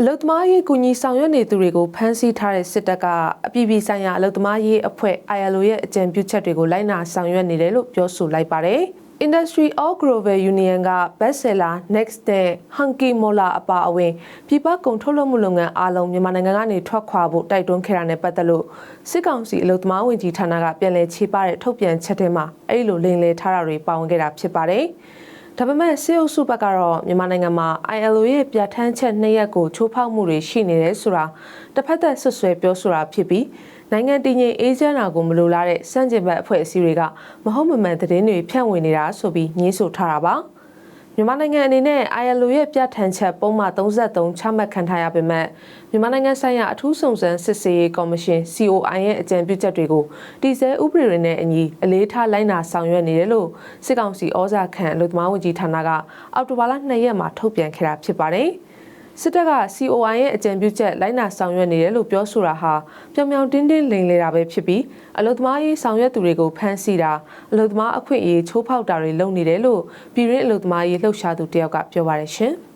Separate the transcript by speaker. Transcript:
Speaker 1: အလုတ်သမားရေးကူညီဆောင်ရွက်နေသူတွေကိုဖမ်းဆီးထားတဲ့စစ်တပ်ကအပြည်ပြည်ဆိုင်ရာအလုတ်သမားရေးအဖွဲ့ ILO ရဲ့အကြံပြုချက်တွေကိုလိုက်နာဆောင်ရွက်နေတယ်လို့ပြောဆိုလိုက်ပါတယ်။ Industry of Global Union က bestseller Next နဲ့ Hunky Mola အပါအဝင်ပြည်ပကုန်ထုတ်လုပ်မှုလုပ်ငန်းအားလုံးမြန်မာနိုင်ငံကနေထွက်ခွာဖို့တိုက်တွန်းခဲ့တာနဲ့ပတ်သက်လို့စစ်ကောင်စီအလုတ်သမားဝင်ကြီးဌာနကပြန်လည်ခြေပတဲ့ထုတ်ပြန်ချက်ထဲမှာအဲ့လိုလိမ်လည်ထားတာတွေပါဝင်ခဲ့တာဖြစ်ပါတယ်။ ဒါပေမဲ့စေအုပ်စုဘက်ကတော့မြန်မာနိုင်ငံမှာ ILO ရဲ့ပြဋ္ဌာန်းချက်နှစ်ရပ်ကိုချိုးဖောက်မှုတွေရှိနေတယ်ဆိုတာတစ်ဖက်သက်ဆွဆွဲပြောဆိုတာဖြစ်ပြီးနိုင်ငံတည်ငြိမ်အေးချမ်းတာကိုမလိုလားတဲ့စန့်ကျင်ဘက်အဖွဲ့အစည်းတွေကမဟုတ်မမှန်သတင်းတွေဖြန့်ဝေနေတာဆိုပြီးညှင်းဆိုထားတာပါ မြန်မာနိုင်ငံအနေနဲ့ ILO ရဲ့ပြဋ္ဌာန်းချက်ပုံမှန်33ချမှတ်ခံထားရပေမဲ့မြန်မာနိုင်ငံဆိုင်ရာအထူးစုံစမ်းစစ်ဆေးရေးကော်မရှင် COI ရဲ့အကြံပြုချက်တွေကိုတည်ဆဲဥပဒေတွေနဲ့အညီအလေးထားလိုက်နာဆောင်ရွက်နေတယ်လို့စစ်ကောင်စီဩဇာခံအလို့သမားဝန်ကြီးဌာနကအောက်တိုဘာလ2ရက်မှာထုတ်ပြန်ခဲ့တာဖြစ်ပါတယ်။ စစ်တပ်က COI ရဲ့အကြံပြုချက်လိုက်နာဆောင်ရွက်နေတယ်လို့ပြောဆိုတာဟာပြောင်ပြောင်တင်းတင်းလိမ်လည်တာပဲဖြစ်ပြီးအလုသမားရေးဆောင်ရွက်သူတွေကိုဖမ်းဆီးတာအလုသမားအခွင့်အရေးချိုးဖောက်တာတွေလုပ်နေတယ်လို့ပြည်ရင်းအလုသမားရေးလှုပ်ရှားသူတယောက်ကပြောပါတယ်ရှင်။